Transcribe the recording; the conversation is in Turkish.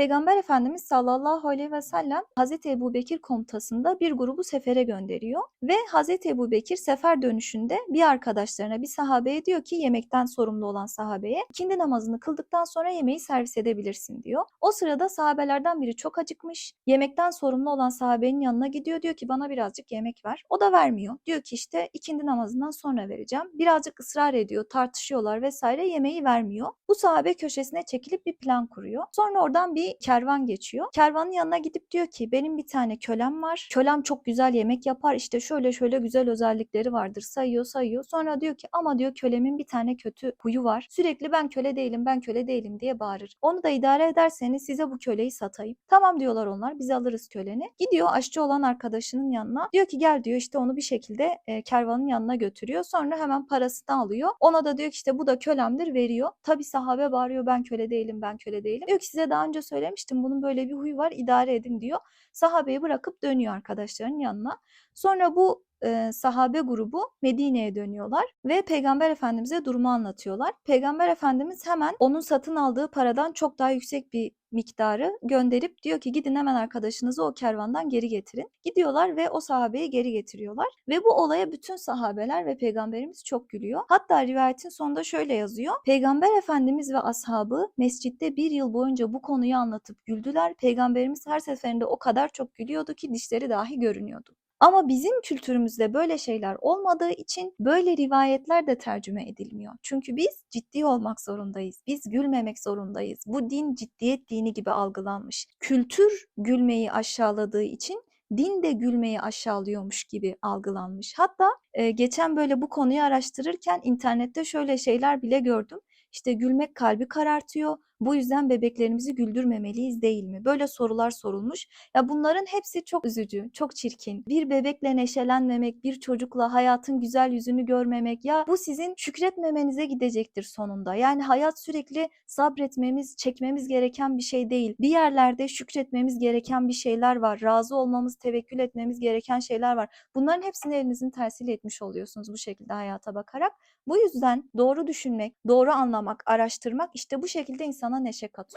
Peygamber Efendimiz sallallahu aleyhi ve sellem Hazreti Ebubekir komutasında bir grubu sefere gönderiyor ve Hazreti Ebubekir sefer dönüşünde bir arkadaşlarına bir sahabeye diyor ki yemekten sorumlu olan sahabeye ikindi namazını kıldıktan sonra yemeği servis edebilirsin diyor. O sırada sahabelerden biri çok acıkmış. Yemekten sorumlu olan sahabenin yanına gidiyor diyor ki bana birazcık yemek ver. O da vermiyor. Diyor ki işte ikindi namazından sonra vereceğim. Birazcık ısrar ediyor, tartışıyorlar vesaire yemeği vermiyor. Bu sahabe köşesine çekilip bir plan kuruyor. Sonra oradan bir kervan geçiyor. Kervanın yanına gidip diyor ki benim bir tane kölem var. Kölem çok güzel yemek yapar. İşte şöyle şöyle güzel özellikleri vardır. Sayıyor sayıyor. Sonra diyor ki ama diyor kölemin bir tane kötü huyu var. Sürekli ben köle değilim ben köle değilim diye bağırır. Onu da idare ederseniz size bu köleyi satayım. Tamam diyorlar onlar biz alırız köleni. Gidiyor aşçı olan arkadaşının yanına. Diyor ki gel diyor işte onu bir şekilde e, kervanın yanına götürüyor. Sonra hemen parasını alıyor. Ona da diyor ki işte bu da kölemdir veriyor. Tabi sahabe bağırıyor ben köle değilim ben köle değilim. Diyor ki size daha önce söylemiştim bunun böyle bir huyu var idare edin diyor. Sahabeyi bırakıp dönüyor arkadaşlarının yanına. Sonra bu e, sahabe grubu Medine'ye dönüyorlar ve Peygamber Efendimiz'e durumu anlatıyorlar. Peygamber Efendimiz hemen onun satın aldığı paradan çok daha yüksek bir miktarı gönderip diyor ki gidin hemen arkadaşınızı o kervandan geri getirin. Gidiyorlar ve o sahabeyi geri getiriyorlar ve bu olaya bütün sahabeler ve peygamberimiz çok gülüyor. Hatta rivayetin sonunda şöyle yazıyor. Peygamber Efendimiz ve ashabı mescitte bir yıl boyunca bu konuyu anlatıp güldüler. Peygamberimiz her seferinde o kadar çok gülüyordu ki dişleri dahi görünüyordu. Ama bizim kültürümüzde böyle şeyler olmadığı için böyle rivayetler de tercüme edilmiyor. Çünkü biz ciddi olmak zorundayız. Biz gülmemek zorundayız. Bu din ciddiyet dini gibi algılanmış. Kültür gülmeyi aşağıladığı için din de gülmeyi aşağılıyormuş gibi algılanmış. Hatta e, geçen böyle bu konuyu araştırırken internette şöyle şeyler bile gördüm. İşte gülmek kalbi karartıyor. Bu yüzden bebeklerimizi güldürmemeliyiz değil mi? Böyle sorular sorulmuş. Ya bunların hepsi çok üzücü, çok çirkin. Bir bebekle neşelenmemek, bir çocukla hayatın güzel yüzünü görmemek ya bu sizin şükretmemenize gidecektir sonunda. Yani hayat sürekli sabretmemiz, çekmemiz gereken bir şey değil. Bir yerlerde şükretmemiz gereken bir şeyler var. Razı olmamız, tevekkül etmemiz gereken şeyler var. Bunların hepsini elinizin tersiyle etmiş oluyorsunuz bu şekilde hayata bakarak. Bu yüzden doğru düşünmek, doğru anlamak, araştırmak işte bu şekilde insana neşe katıyor.